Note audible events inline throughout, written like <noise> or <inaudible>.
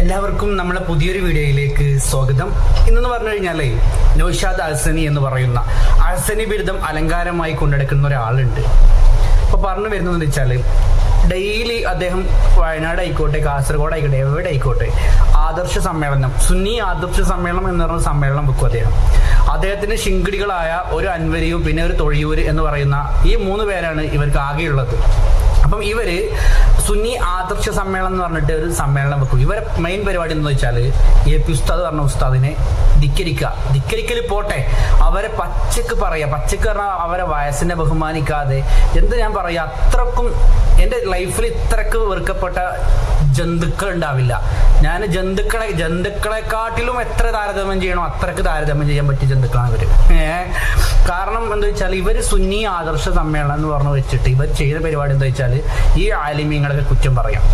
എല്ലാവർക്കും നമ്മളെ പുതിയൊരു വീഡിയോയിലേക്ക് സ്വാഗതം. ഇന്നെന്ന് പറഞ്ഞു കഴിഞ്ഞാലേ നൗഷാദ് അഴ്സനി എന്ന് പറയുന്ന അഴ്സനി ബിരുദം അലങ്കാരമായി കൊണ്ടെടുക്കുന്ന ഒരാളുണ്ട്. അപ്പൊ പറഞ്ഞു വരുന്നതെന്ന് വെച്ചാൽ ഡെയിലി അദ്ദേഹം വയനാട് ആയിക്കോട്ടെ കാസർഗോഡ് ആയിക്കോട്ടെ എവിടെ ആയിക്കോട്ടെ ആദർശ സമ്മേളനം സുന്നി ആദർശ സമ്മേളനം എന്ന് പറഞ്ഞ സമ്മേളനം വെക്കും അദ്ദേഹം. അദ്ദേഹത്തിന് ശിങ്കിടികളായ ഒരു അൻവരിയും പിന്നെ ഒരു തൊഴിയൂര് എന്ന് പറയുന്ന ഈ മൂന്ന് പേരാണ് ഇവർക്ക് ആകെയുള്ളത്. അപ്പം ഇവർ സുന്നി ആദർശ സമ്മേളനം എന്ന് പറഞ്ഞിട്ട് ഒരു സമ്മേളനം വെക്കും. ഇവരെ മെയിൻ പരിപാടി എന്ന് വെച്ചാൽ എ പി ഉസ്താദ് പറഞ്ഞ ഉസ്താദിനെ ധിക്കരിക്കുക. ധിക്കരിക്കൽ പോട്ടെ. അവരെ പച്ചക്ക് പറയുക പച്ചക്ക് പറഞ്ഞാൽ അവരെ വയസ്സിനെ ബഹുമാനിക്കാതെ എന്ത് ഞാൻ പറയുക അത്രക്കും എന്റെ ലൈഫിൽ ഇത്രക്ക് വെറുക്കപ്പെട്ട ജന്തുക്കൾ ഉണ്ടാവില്ല. ഞാൻ ജന്തുക്കളെ ജന്തുക്കളെക്കാട്ടിലും എത്ര താരതമ്യം ചെയ്യണോ അത്രയ്ക്ക് താരതമ്യം ചെയ്യാൻ പറ്റിയ ജന്തുക്കളാണ് ഇവർ. കാരണം എന്താ വെച്ചാൽ ഇവർ സുന്നി ആദർശ സമ്മേളനം എന്ന് പറഞ്ഞു വെച്ചിട്ട് ഇവർ ചെയ്ത പരിപാടി എന്താ വെച്ചാൽ ഈ ആലിമീങ്ങളൊക്കെ കുറ്റം പറയാം.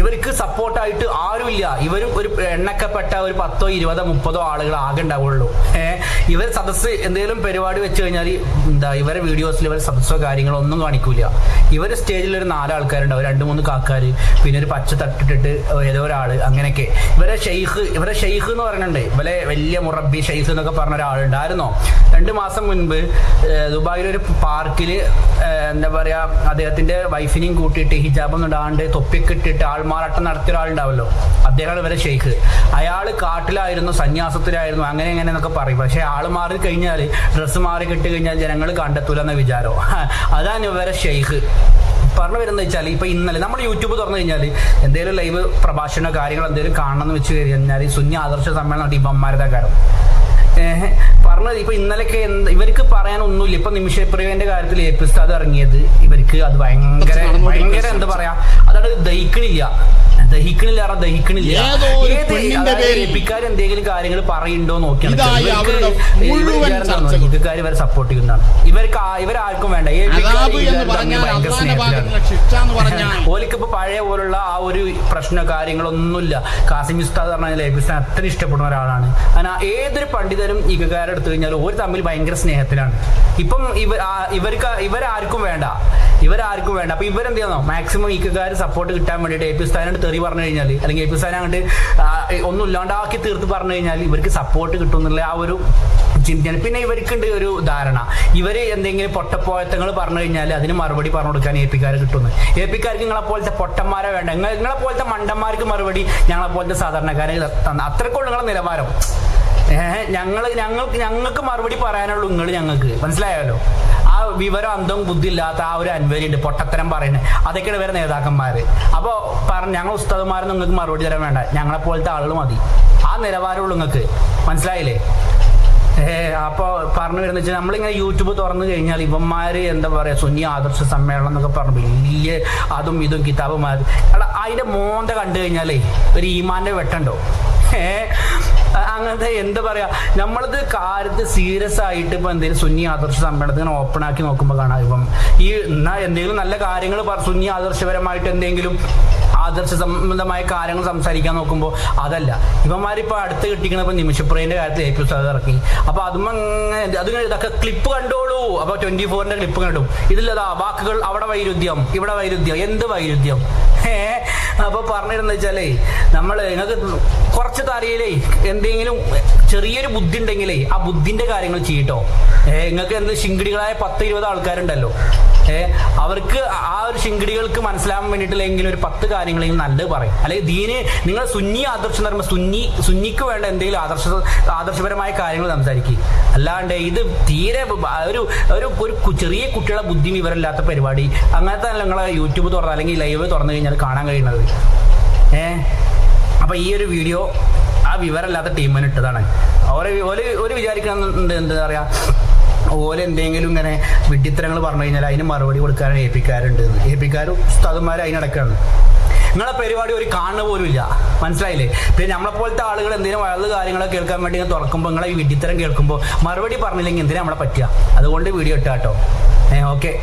ഇവർക്ക് സപ്പോർട്ടായിട്ട് ആരുമില്ല. ഇവരും ഒരു എണ്ണക്കപ്പെട്ട ഒരു പത്തോ ഇരുപതോ മുപ്പതോ ആളുകൾ ആകെ ഉണ്ടാവുള്ളൂ. ഏഹ് ഇവർ സദസ്സ് എന്തെങ്കിലും പരിപാടി വെച്ച് കഴിഞ്ഞാൽ എന്താ ഇവരെ വീഡിയോസിൽ ഇവർ സദസ്സോ കാര്യങ്ങളോ ഒന്നും കാണിക്കൂല. ഇവർ സ്റ്റേജിൽ ഒരു നാലാൾക്കാരുണ്ടാവും രണ്ട് മൂന്ന് കാക്കാര്. പിന്നെ ഒരു പച്ച തട്ടിട്ടിട്ട് ഏതോ ഒരാൾ അങ്ങനെയൊക്കെ. ഇവരെ ഷെയ്ഖ് ഇവരെ ഷെയ്ഖ് എന്ന് പറയുന്നുണ്ട് ഇവരെ വലിയ മുറബി ഷെയ്ഖ് എന്നൊക്കെ പറഞ്ഞ ഒരാളുണ്ടായിരുന്നോ രണ്ട് മാസം മുൻപ് ദുബായിൽ ഒരു പാർക്കിൽ എന്താ പറയാ അദ്ദേഹത്തിന്റെ വൈഫിനെയും കൂട്ടിയിട്ട് ഹിജാബൊന്നും ഇടാണ്ട് തൊപ്പിയൊക്കെ ഇട്ടിട്ട് ആൾമാറാട്ടം നടത്തിയ ഒരാളുണ്ടാവല്ലോ. അദ്ദേഹമാണ് ഇവരെ ഷെയ്ഖ്. അയാൾ കാട്ടിലായിരുന്നു സന്യാസത്തിലായിരുന്നു അങ്ങനെ എങ്ങനെ എന്നൊക്കെ പറയും. പക്ഷേ ആൾ മാറി കഴിഞ്ഞാൽ ഡ്രസ്സ് മാറി കിട്ടി കഴിഞ്ഞാൽ ജനങ്ങൾ കണ്ടെത്തൂല എന്ന വിചാരോ. അതാണ് ഇവരെ ഷെയ്ഖ്. പറഞ്ഞു വരുന്നത് വെച്ചാൽ ഇപ്പൊ ഇന്നലെ നമ്മൾ യൂട്യൂബ് തുറന്നു കഴിഞ്ഞാൽ എന്തെങ്കിലും ലൈവ് പ്രഭാഷണ കാര്യങ്ങൾ എന്തെങ്കിലും കാണണം എന്ന് വെച്ച് കഴിഞ്ഞാൽ സുന്നി ആദർശ സമ്മേളനം ഇവന്മാരുടെ കാരണം ഏഹ് പറഞ്ഞത് ഇപ്പൊ ഇന്നലെയൊക്കെ എന്ത് ഇവർക്ക് പറയാൻ ഒന്നുമില്ല. ഇപ്പൊ നിമിഷപ്രിയന്റെ കാര്യത്തിൽ എ പി ഇറങ്ങിയത് ഇവർക്ക് അത് ഭയങ്കര ഭയങ്കര എന്താ പറയാ അതാണ് ദഹിക്കണില്ല. ദഹിക്കണില്ല. ദഹിക്കണില്ല എന്തെങ്കിലും കാര്യങ്ങൾ പറയുന്നുണ്ടോ നോക്കിയാണ്. ഇക്കാർ ഇവരെ സപ്പോർട്ട് ചെയ്യുന്നതാണ്. ഇവർക്ക് ഇവരാർക്കും വേണ്ട. <laughs> ഓലിക്കിപ്പോ പഴയ പോലുള്ള ആ ഒരു പ്രശ്ന കാര്യങ്ങളൊന്നുമില്ല. കാസിം ഉസ്താദ് പറഞ്ഞാൽ ലൈഫിസ്ഥാൻ അത്ര ഇഷ്ടപ്പെടുന്ന ഒരാളാണ്. കാരണം ഏതൊരു പണ്ഡിതരും ഇകകാരെ എടുത്തു കഴിഞ്ഞാൽ ഒരു തമ്മിൽ ഭയങ്കര സ്നേഹത്തിലാണ്. ഇപ്പം ഇവ ആ- ഇവർക്ക് ഇവരാർക്കും വേണ്ട. ഇവരാർക്കും വേണ്ട. അപ്പൊ ഇവരെന്ത് ചെയ്യണം? മാക്സിമം ഇക്കക്കാർ സപ്പോർട്ട് കിട്ടാൻ വേണ്ടിയിട്ട് എ പി ഉസ്താദിനോട് തെറി പറഞ്ഞു കഴിഞ്ഞാൽ അല്ലെങ്കിൽ എ പി സാനെ അങ്ങോട്ട് ഒന്നും ഇല്ലാണ്ടാക്കി തീർത്ത് പറഞ്ഞു കഴിഞ്ഞാൽ ഇവർക്ക് സപ്പോർട്ട് കിട്ടും എന്നുള്ള ആ ഒരു ചിന്തയാണ്. പിന്നെ ഇവർക്കുണ്ട് ഒരു ധാരണ. ഇവർ എന്തെങ്കിലും പൊട്ടപ്പോയത്തങ്ങൾ പറഞ്ഞു കഴിഞ്ഞാൽ അതിന് മറുപടി പറഞ്ഞു കൊടുക്കാൻ എ പിക്കാർ കിട്ടുന്നു. എ പിക്കാർക്ക് നിങ്ങളെ പോലത്തെ പൊട്ടന്മാരെ വേണ്ട. നിങ്ങൾ നിങ്ങളെ പോലത്തെ മണ്ടന്മാർക്ക് മറുപടി ഞങ്ങളെ പോലത്തെ സാധാരണക്കാരെ തന്ന അത്രക്കുള്ള നിങ്ങളെ നിലവാരം. ഏഹ് ഞങ്ങൾ ഞങ്ങൾക്ക് ഞങ്ങൾക്ക് മറുപടി പറയാനുള്ളൂ നിങ്ങൾ ഞങ്ങൾക്ക്. മനസ്സിലായല്ലോ ആ വിവരം അന്തവും ബുദ്ധി ഇല്ലാത്ത ആ ഒരു അൻവരിയുണ്ട് പൊട്ടത്തരം പറയുന്നത്. അതൊക്കെയാണ് വേറെ നേതാക്കന്മാർ അപ്പോൾ പറഞ്ഞു ഞങ്ങൾ ഉസ്താദന്മാരെ നിങ്ങൾക്ക് മറുപടി തരാൻ വേണ്ട. ഞങ്ങളെ പോലത്തെ ആളുകൾ മതി. ആ നിലവാരമുള്ളൂ നിങ്ങൾക്ക്. മനസ്സിലായില്ലേ? അപ്പോൾ പറഞ്ഞു വരുന്ന വെച്ചാൽ നമ്മളിങ്ങനെ യൂട്യൂബ് തുറന്നു കഴിഞ്ഞാൽ ഇവന്മാർ എന്താ പറയുക സുന്നി ആദർശ സമ്മേളനം എന്നൊക്കെ പറഞ്ഞു. വലിയ അതും ഇതും കിതാബുമാർ അതിന്റെ മോന്ത കണ്ടു കഴിഞ്ഞാലേ ഒരു ഈമാന്റെ വെട്ടണ്ടോ ഏ അങ്ങനത്തെ എന്താ പറയാ? നമ്മളത് കാര്യത്ത് സീരിയസ് ആയിട്ട് ഇപ്പൊ എന്തെങ്കിലും സുന്നി ആദർശ സമ്മേളനത്തിന് ഓപ്പൺ ആക്കി നോക്കുമ്പോൾ കാണാം. ഇപ്പം ഈ എന്നാ എന്തെങ്കിലും നല്ല കാര്യങ്ങൾ സുന്നി ആദർശപരമായിട്ട് എന്തെങ്കിലും ആദർശ സംബന്ധമായ കാര്യങ്ങൾ സംസാരിക്കാൻ നോക്കുമ്പോൾ അതല്ല. ഇവന്മാരിപ്പോൾ അടുത്ത് കിട്ടിക്കണ ഇപ്പൊ നിമിഷപ്രിയന്റെ കാര്യത്തിൽ എ പി ഉസ്താദ് ഇറക്കി. അപ്പൊ അതും അത് ഇതൊക്കെ ക്ലിപ്പ് കണ്ടോളൂ. അപ്പൊ ട്വന്റി ഫോറിന്റെ ക്ലിപ്പ് കണ്ടു. ഇതിലതാ വാക്കുകൾ അവിടെ വൈരുദ്ധ്യം ഇവിടെ വൈരുദ്ധ്യം എന്ത് വൈരുദ്ധ്യം? ഏ അപ്പൊ പറഞ്ഞിരുന്ന വെച്ചാലേ നമ്മൾ നിങ്ങൾക്ക് കുറച്ച് തറിയിലേ എന്തെങ്കിലും ചെറിയൊരു ബുദ്ധി ഉണ്ടെങ്കിലേ ആ ബുദ്ധിന്റെ കാര്യങ്ങൾ ചെയ്യട്ടോ ഏഹ് നിങ്ങൾക്ക് എന്ത് ശിങ്കിടികളായ പത്ത് ഇരുപത് ആൾക്കാരുണ്ടല്ലോ. അവർക്ക് ആ ഒരു ശിങ്കിടികൾക്ക് മനസ്സിലാവാൻ വേണ്ടിയിട്ടില്ലെങ്കിൽ ഒരു പത്ത് കാര്യങ്ങളെങ്കിലും നല്ലത് പറയും. അല്ലെങ്കിൽ ദീന് നിങ്ങൾ സുന്നി ആദർശം എന്ന് പറയുമ്പോൾ സുന്നി സുന്നിക്ക് വേണ്ട എന്തെങ്കിലും ആദർശ ആദർശപരമായ കാര്യങ്ങൾ സംസാരിക്കുക അല്ലാണ്ട് ഇത് തീരെ ഒരു ഒരു ഒരു ചെറിയ കുട്ടികളെ ബുദ്ധി വിവരമില്ലാത്ത പരിപാടി. അങ്ങനത്തെ നിങ്ങൾ യൂട്യൂബ് തുറന്ന് അല്ലെങ്കിൽ ലൈവ് തുറന്നു കഴിഞ്ഞാൽ കാണാൻ കഴിയുന്നത്. ഏ? അപ്പൊ ഈ ഒരു വീഡിയോ ആ വിവരമില്ലാത്ത ടീമിന് ഇട്ടതാണ്. ഒരു വിചാരിക്കുന്നുണ്ട് എന്താ പറയാ ഓൽ എന്തെങ്കിലും ഇങ്ങനെ വിഡിത്തരങ്ങൾ പറഞ്ഞു കഴിഞ്ഞാൽ അതിന് മറുപടി കൊടുക്കാൻ ഏൽപ്പിക്കാറുണ്ട് ഏൽപ്പിക്കാരും ഉസ്താദന്മാർ അതിനടക്കാണ്. നിങ്ങളെ പരിപാടി ഒരു കാണുന്ന പോലും ഇല്ല. മനസ്സിലായില്ലേ? പിന്നെ നമ്മളെ പോലത്തെ ആളുകൾ എന്തെങ്കിലും വയത് കാര്യങ്ങളൊക്കെ കേൾക്കാൻ വേണ്ടി തുറക്കുമ്പോൾ നിങ്ങളെ ഈ വിഡിത്തരം കേൾക്കുമ്പോൾ മറുപടി പറഞ്ഞില്ലെങ്കിൽ എന്തിനാ നമ്മളെ പറ്റുക? അതുകൊണ്ട് വീഡിയോ ഇട്ടാട്ടോ. ഏ ഓക്കെ